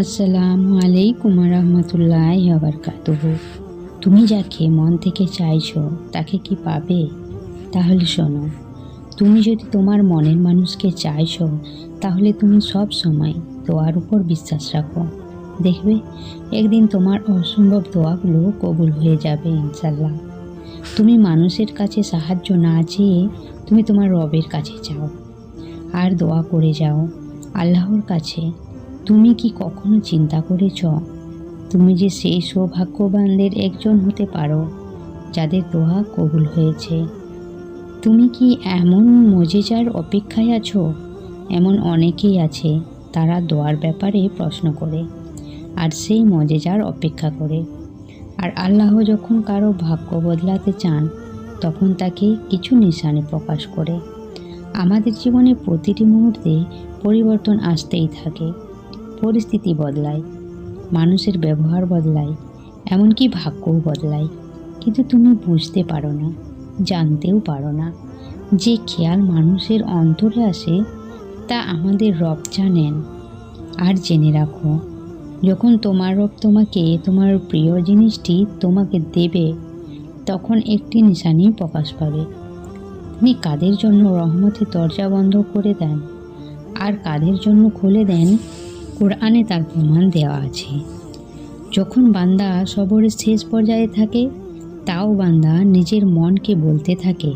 আসসালামু আলাইকুম রহমতুল্লাহ আবরকাতুহু তুমি যাকে মন থেকে চাইছো, তাকে কি পাবে? তাহলে শোনো, তুমি যদি তোমার মনের মানুষকে চাইছো, তাহলে তুমি সব সময় দোয়ার উপর বিশ্বাস রাখো। দেখবে, একদিন তোমার অসম্ভব দোয়াগুলো কবুল হয়ে যাবে ইনশাল্লাহ তুমি মানুষের কাছে সাহায্য না চেয়ে তুমি তোমার রবের কাছে যাও। আর দোয়া করে যাও, আল্লাহর কাছে তুমি কি কখনো চিন্তা করেছ? তুমি যে সেই সৌভাগ্যবানদের একজন হতে পারো, যাদের দোয়া কবুল হয়েছে। তুমি কি এমন মজেজার অপেক্ষায় আছো? এমন অনেকেই আছে, তারা দোয়ার ব্যাপারে প্রশ্ন করে, আর সেই মজেজার অপেক্ষা করে। আর আল্লাহ যখন কারও ভাগ্য বদলাতে চান, তখন তাকে কিছু নিশানে প্রকাশ করে। আমাদের জীবনে প্রতিটি মুহূর্তে পরিবর্তন আসতেই থাকে। পরিস্থিতি বদলায়, মানুষের ব্যবহার বদলায়, এমনকি ভাগ্যও বদলায়। কিন্তু তুমি বুঝতে পারো না, জানতেও পারো না যে খেয়াল মানুষের অন্তরে আসে, তা আমাদের রব জানেন। আর জেনে রাখো, যখন তোমার রব তোমাকে তোমার প্রিয় জিনিসটি তোমাকে দেবে, তখন একটি নিশানি প্রকাশ পাবে। তিনি কাদের জন্য রহমতের দরজা বন্ধ করে দেন? আর কাদের জন্য খুলে দেন? কোরআনে তার প্রমাণ দেওয়া আছে। যখন বান্দা সবরের শেষ পর্যায়ে থাকে, তাও বান্দা নিজের মনকে বলতে থাকে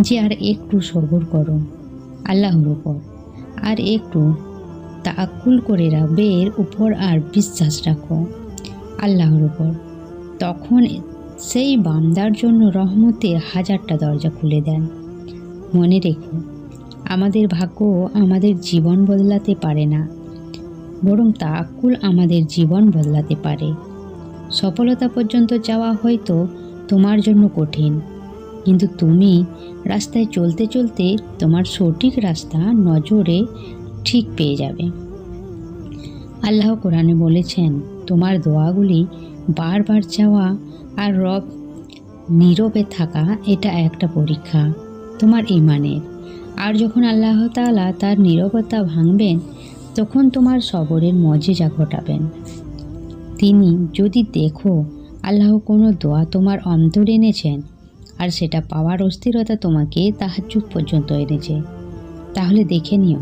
যে, আর একটু সবর করো, আল্লাহর উপর। আর একটু তাকুল করে রাবের উপর আর বিশ্বাস রাখো, আল্লাহর উপর। তখন সেই বান্দার জন্য রহমতে হাজারটা দরজা খুলে দেন। মনে রেখো, আমাদের ভাগ্য আমাদের জীবন বদলাতে পারে না। বরং তাকুল আমাদের জীবন বদলাতে পারে। সফলতা পর্যন্ত যাওয়া হয়তো তোমার জন্য কঠিন, কিন্তু তুমি রাস্তায় চলতে চলতে তোমার সঠিক রাস্তা নজরে ঠিক পেয়ে যাবে। আল্লাহ কোরআনে বলেছেন, তোমার দোয়াগুলি বারবার চাওয়া আর রব নীরবে থাকা, এটা একটা পরীক্ষা তোমার ইমানের আর যখন আল্লাহ তাআলা তার নীরবতা ভাঙবেন তখন তোমার সবরের মজেজা ঘটাবেন। তিনি, যদি দেখো, আল্লাহ কোনো দোয়া তোমার অন্তর এনেছেন, আর সেটা পাওয়ার অস্থিরতা তোমাকে তাহাজুদ পর্যন্ত এনেছে, তাহলে দেখে নিও,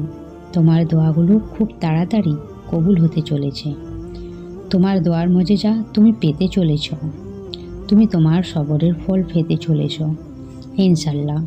তোমার দোয়াগুলো খুব তাড়াতাড়ি কবুল হতে চলেছে। তোমার দোয়ার মজেজা তুমি পেতে চলেছ, তুমি তোমার সবরের ফল পেতে চলেছ ইনশাল্লাহ